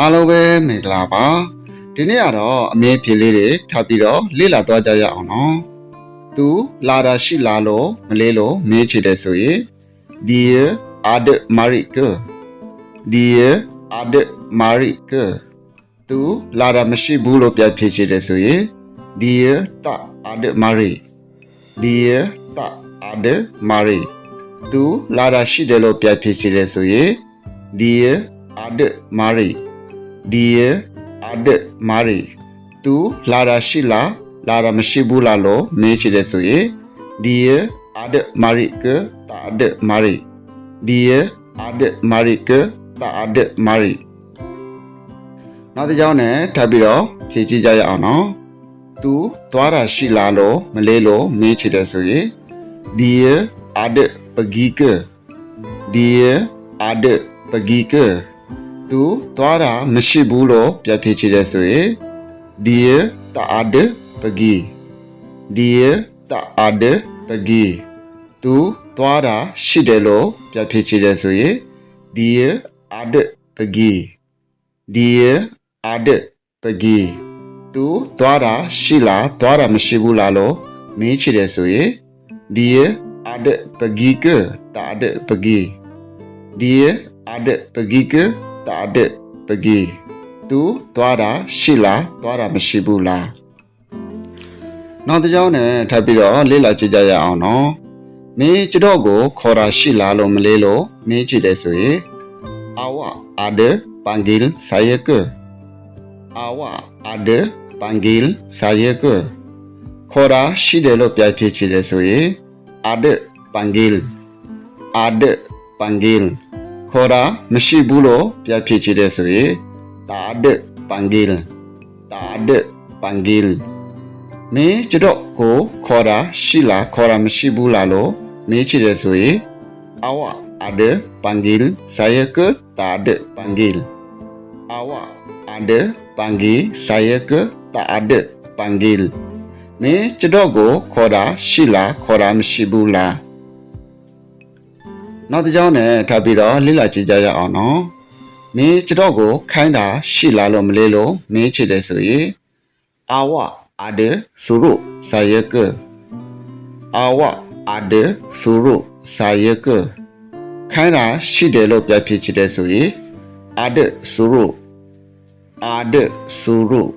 အားလုံးပဲမင်္ဂလာပါဒီနေ့ကတော့အမေဖြေလေးတွေထပ်ပြီးတော့လေ့လာသွားကြရအောင်နော်သူလာတာရှိလားလို့မလေးလို့မေးချင်တယ်ဆိုရင် Dear Ad Marike Dear Ad Marike သူလာတာမရှိဘူးလို့ပြန်ဖြေချင်တယ်ဆိုရင် Dear Ta Ad Mari Dear Ta Ad Mari သူလာတာရှိတယ်လို့ပြန်ဖြေချင်တယ်ဆိုရင် Dear Ad Mari Dear Ad Mari သူလာတာရှိလားလာတာမရှိဘူးလားလို့မေးချင်တယ်ဆိုရင် Dear Ad Mari ကတာ Ad Mari Dear Ad Mari ကတာ Ad Mari နောက်တစ်ကြောင်းနဲ့ထပ်ပြီးတော့ဖြည့်ကြည့်ကြရအောင်နော်သူသွားတာရှိလားလို့မလေးလို့မေးချင်တယ်ဆိုရင် Dear Ad Pagi က Dear Ad Pagi က သူသွားတာမရှိဘူးလို့ပြန်ဖြေချင်တယ်ဆိုရင် Dear Ta Ad Pagi Dear Ta Ad Pagi သူသွားတာရှိတယ်လို့ပြန်ဖြေချင်တယ်ဆိုရင် Dear Ad Pagi Dear Ad Pagi သူသွားတာရှိလားသွားတာမရှိဘူးလားလို့မေးချင်တယ်ဆိုရင် Dear Ad Pagi က Ta Ad Pagi Dear Ad Pagi က Ta Ad Pagi သူသွားတာရှိလားသွားတာမရှိဘူးလားနောက်တစ်ကြောင်းနဲ့ထပ်ပြီးတော့လေ့လာကြည့်ကြရအောင်နော်မင်းကျတော့ကိုခေါ်တာရှိလားလို့မလေးလို့မင်းကြည့်တယ်ဆိုရင် Awa ada panggil saya ke? Awa ada panggil saya ke? ခေါ်တာရှိတယ်လို့ပြပြချင်တယ်ဆိုရင် ada panggil ada panggil ခေါ်တာမရှိဘူးလို့ပြပြချင်တယ်ဆိုရင် tak ada panggil tak ada panggil မင်းကျတော့ကိုခေါ်တာရှိလားခေါ်တာမရှိဘူးလားလို့မေးချင်တယ်ဆိုရင် Awak ada panggil saya ke tak ada panggil? Awak ada panggil saya ke tak ada panggil? မင်းကျတော့ကိုခေါ်တာရှိလားခေါ်တာမရှိဘူးလား နောက်တစ်ကြောင်းနဲ့ထပ်ပြီးတော့လေ့လာကြည့်ကြရအောင်နော်မင်းကျတော့ကိုခိုင်းတာရှိလားလို့မလေးလို့မင်းချစ်တယ်ဆိုရင် Awak ada suruh saya ke? Awak ada suruh saya ke? ခိုင်းတာရှိတယ်လို့ပြဖြစ်ချင်တယ်ဆိုရင် ada suruh ada suruh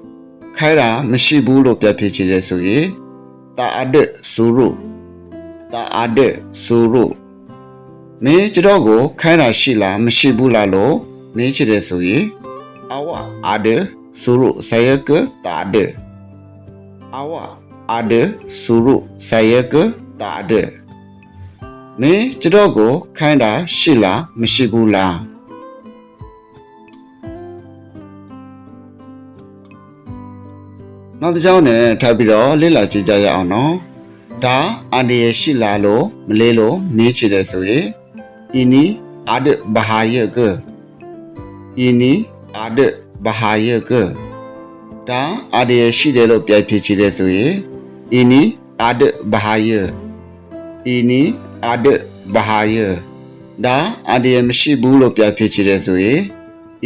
ခိုင်းတာမရှိဘူးလို့ပြဖြစ်ချင်တယ်ဆိုရင် tak ada suruh tak ada suruh မင်းကျတော့ကိုခိုင်းတာရှိလားမရှိဘူးလားလို့မင်းချင်တယ်ဆိုရင် awak ada suruh saya ke tak ada awak ada suruh saya ke tak ada မင်းကျတော့ကိုခိုင်းတာရှိလားမရှိဘူးလားနောက်တစ်ကြောင်းနဲ့ထပ်ပြီးတော့လေ့လာကြည့်ကြရအောင်နော်ဒါအန်ဒီရရှိလားလို့မလေးလို့နေချင်တယ်ဆိုရင် ini ada bahaya ke ini ada bahaya ke ဒါအန်ဒီရရှိတယ်လို့ပြန်ဖြစ်ချင်တယ်ဆိုရင် ini ada bahaya ini ada bahaya ဒါအန္တရာယ်မရှိဘူးလို့ပြဖြစ်ချင်တယ်ဆိုရင်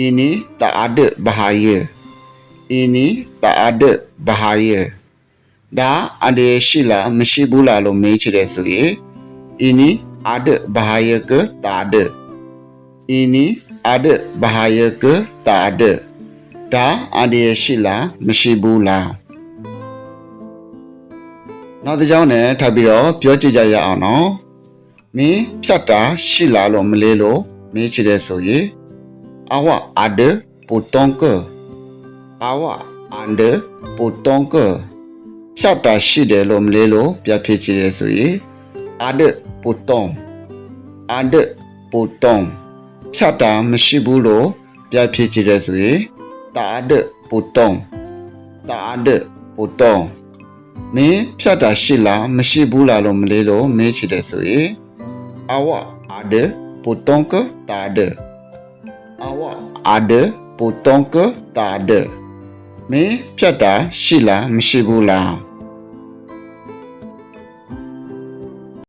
ini tak ada bahaya ini tak ada bahaya ဒါအန္တရာယ်ရှိလားမရှိဘူးလားလို့မေးချင်တယ်ဆိုရင် ini ada bahaya ke tak ada ini ada bahaya ke tak ada ဒါအန္တရာယ်ရှိလားမရှိဘူးလားနောက်တစ်ကြောင်းနဲ့ထပ်ပြီးတော့ပြောကြည့်ကြရအောင်နော်မင်းဖြတ်တာရှိလားလို့မလေးလို့မေးချင်တယ်ဆိုရင် awak ada potong ke awak ada potong ke ဖြတ်တာရှိတယ်လို့မလေးလို့ပြဖြစ်ချင်တယ်ဆိုရင် ada potong ada potong ဖြတ်တာမရှိဘူးလို့ပြဖြစ်ချင်တယ်ဆိုရင် tak ada potong tak ada potong မင်းဖြတ်တာရှိလားမရှိဘူးလားလို့မလေးလို့မေးချင်တယ်ဆိုရင် awak ada potong ke tak ada awak ada potong ke tak ada မင်းဖြတ်တာရှိလားမရှိဘူးလား